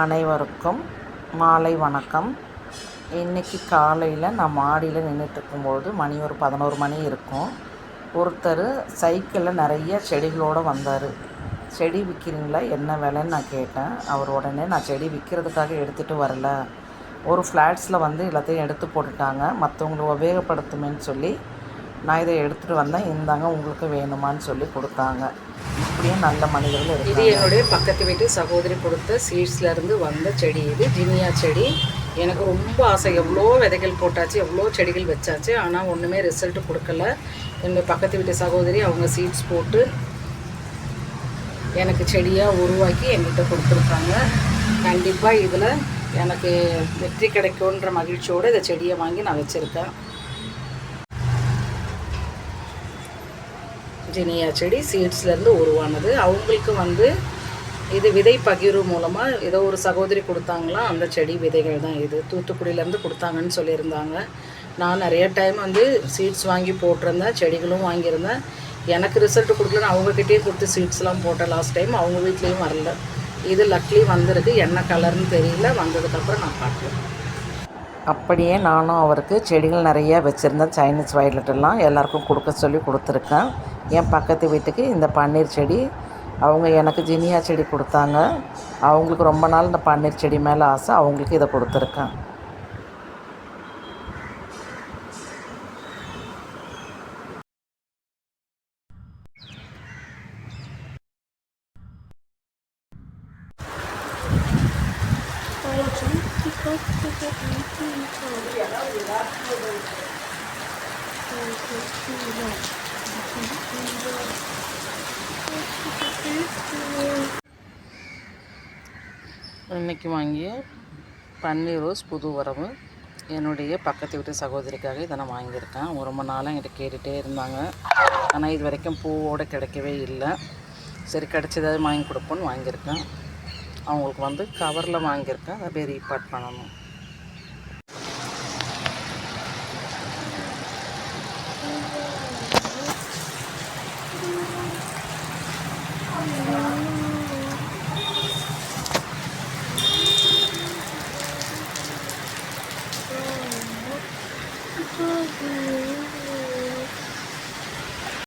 அனைவருக்கும் மாலை வணக்கம். இன்றைக்கி காலையில் நான் மாடியில் நின்றுட்டுருக்கும்பொழுது மணி ஒரு பதினோரு மணி இருக்கும். ஒருத்தர் சைக்கிளில் நிறைய செடிகளோடு வந்தார். செடி விற்கிறீங்களா என்ன விலைன்னு நான் கேட்டேன். அவர் உடனே நான் செடி விற்கிறதுக்காக எடுத்துகிட்டு வரல. ஒரு ஃப்ளாட்ஸில் வந்து எல்லாத்தையும் எடுத்து போட்டுட்டாங்க. மற்றவங்களை உபயோகப்படுத்துமேன்னு சொல்லி நான் இதை எடுத்துகிட்டு வந்தேன். இந்தாங்க உங்களுக்கு வேணுமான்னு சொல்லி கொடுத்தாங்க. இப்படியும் நல்ல மனிதர்கள் இது இருக்காங்க. என்னுடைய பக்கத்து வீட்டு சகோதரி கொடுத்த சீட்ஸ்ல இருந்து வந்த செடி இது ஜினியா செடி. எனக்கு ரொம்ப ஆசை. எவ்வளோ விதைகள் போட்டாச்சு எவ்வளோ செடிகள் வச்சாச்சு. ஆனால் ஒன்றுமே ரிசல்ட் கொடுக்கல. என்னுடைய பக்கத்து வீட்டு சகோதரி அவங்க சீட்ஸ் போட்டு எனக்கு செடியாக உருவாக்கி என்கிட்ட கொடுத்துருக்காங்க. கண்டிப்பாக இதில் எனக்கு வெற்றி கிடைக்கும்ன்ற மகிழ்ச்சியோடு இந்த செடியை வாங்கி நான் வச்சுருக்கேன். ஜினியா செடி சீட்ஸ்லேருந்து உருவானது. அவங்களுக்கு வந்து இது விதை பகிர்வு மூலமாக ஏதோ ஒரு சகோதரி கொடுத்தாங்களாம் அந்த செடி விதைகள் தான் இது. தூத்துக்குடியிலேருந்து கொடுத்தாங்கன்னு சொல்லியிருந்தாங்க. நான் நிறைய டைம் வந்து சீட்ஸ் வாங்கி போட்டிருந்தேன் செடிகளும் வாங்கியிருந்தேன். எனக்கு ரிசல்ட் கொடுக்கலன்னு அவங்கக்கிட்டேயே கொடுத்து சீட்ஸ்லாம் போட்டேன் லாஸ்ட் டைம் அவங்க வீட்லேயும் வரல. இது லக்லி வந்திருக்கு. என்ன கலர்னு தெரியல. வந்ததுக்கப்புறம் நான் பார்க்குறேன் அப்படியே நானும் அவருக்கு செடிகள் நிறைய வச்சுருந்தேன். சைனீஸ் வயலட்டெல்லாம் எல்லாருக்கும் கொடுக்க சொல்லி கொடுத்துருக்கேன். என் பக்கத்து வீட்டுக்கு இந்த பன்னீர் செடி. அவங்க எனக்கு ஜினியா செடி கொடுத்தாங்க. அவங்களுக்கு ரொம்ப நாள் இந்த பன்னீர் செடி மேலே ஆசை. அவங்களுக்கு இதை கொடுத்துருக்கேன். இன்னைக்கு வாங்கிய பன்னீர் ரோஸ் புது வரவு என்னுடைய பக்கத்து வீட்டு சகோதரிக்காக இதை நான் வாங்கியிருக்கேன். ரொம்ப நாளாக என்கிட்ட கேட்டுகிட்டே இருந்தாங்க. ஆனால் இது வரைக்கும் பூவோடு கிடைக்கவே இல்லை. சரி கிடைச்சதாவது வாங்கி கொடுப்போன்னு வாங்கியிருக்கேன். அவங்களுக்கு வந்து கவரில் வாங்கியிருக்கேன். அதை போய் ரீபார்ட் பண்ணணும். Thank you.